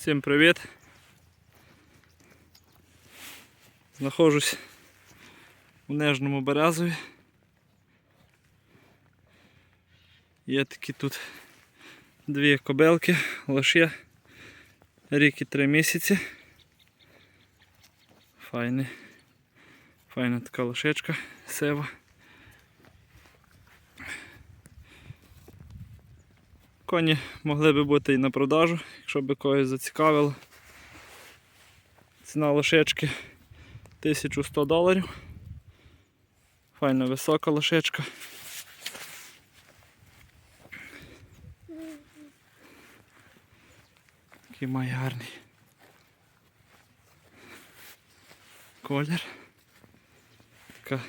Всім привіт! Знаходжусь у Нижньому Березові. Є такі тут дві кобилки, лише рік і три місяці. Файний. Файна така лошечка, сива. Коні могли би бути і на продажу, якщо би когось зацікавило. Ціна лошечки 1100 доларів. Файна висока лошечка. Такий має гарний колір. Така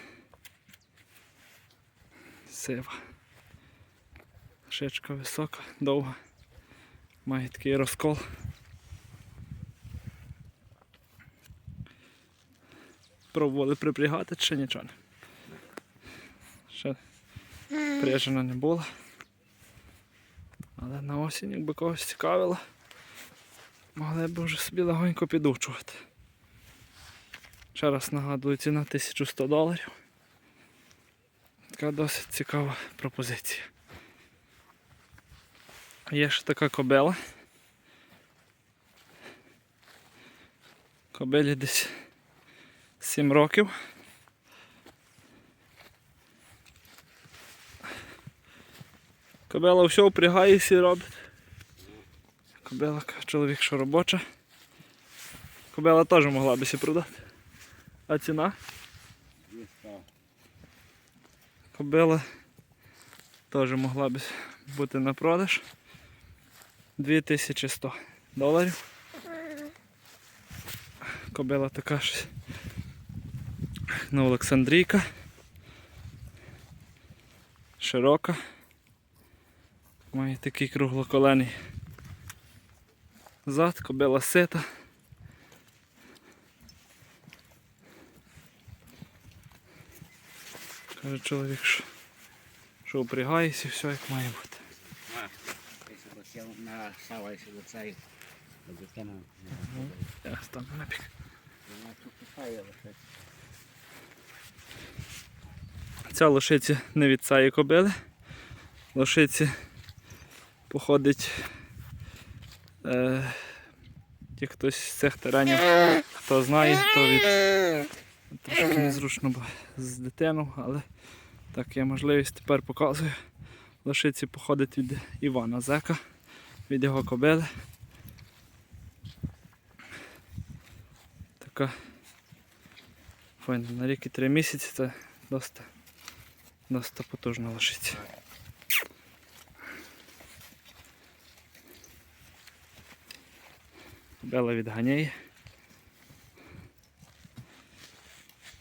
сива. Шечка висока, довга. Має такий розкол. Пробували припрягати, чи нічого. Ще прижена не була. Але на осінь, якби когось цікавило, могли б вже собі легонько підучувати. Ще раз нагадую, ціна 1100 доларів. Така досить цікава пропозиція. Є ще така кобила. Кобилі десь 7 років. Кобила все впрягає всі робить. Кобила, чоловік, що робоча. Кобила теж могла би сі продати. А ціна? Кобила теж могла б бути на продаж. 2100 доларів. Кобила така ж на Олександрійка. Широка. Має такий круглоколений зад, кобила сита. Каже чоловік, що, що впрягається і все як має бути. Сів на якщо до цей, то Я стану на лише. Ця лошиця не від цієї кобили. Лошиці походить е, хтось з цих теренів, хто знає, то від трошки незручно з дитину, але так є можливість тепер показую. Лошиці походить від Івана Зека, від його кобили. Така файна на рік і три місяці це досить Досить потужна лошиця. Бела відганяє.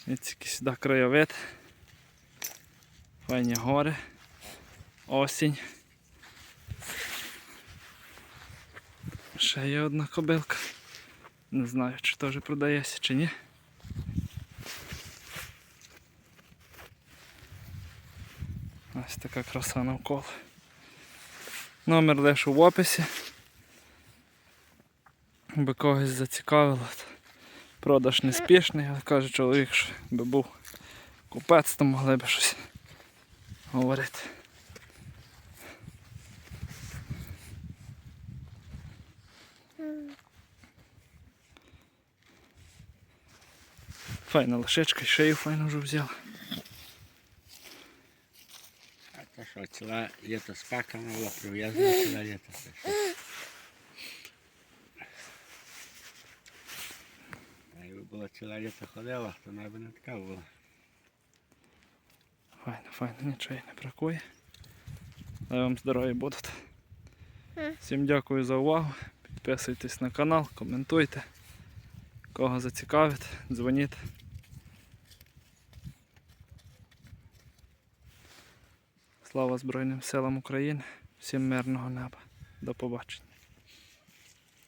Ось сюди краєвид. Файні гори. Осінь. Ще є одна кобилка. Не знаю, чи теж продається, чи ні. Ось така краса навколо. Номер лише в описі. Би когось зацікавило. Продаж неспішний, але каже чоловік, що би був купець, то могли б щось говорити. Файна лошечка, шею файно вже взяла. А то що, ціла літо спака була прив'язана ціла літо. А якби була ціла літо ходила, то вона б не така була. Файно, файно, нічого не бракує. Дай вам здоров'я будуть. Всім дякую за увагу. Підписуйтесь на канал, коментуйте. Кого зацікавить, дзвоніть. Слава Збройним силам України. Всім мирного неба. До побачення.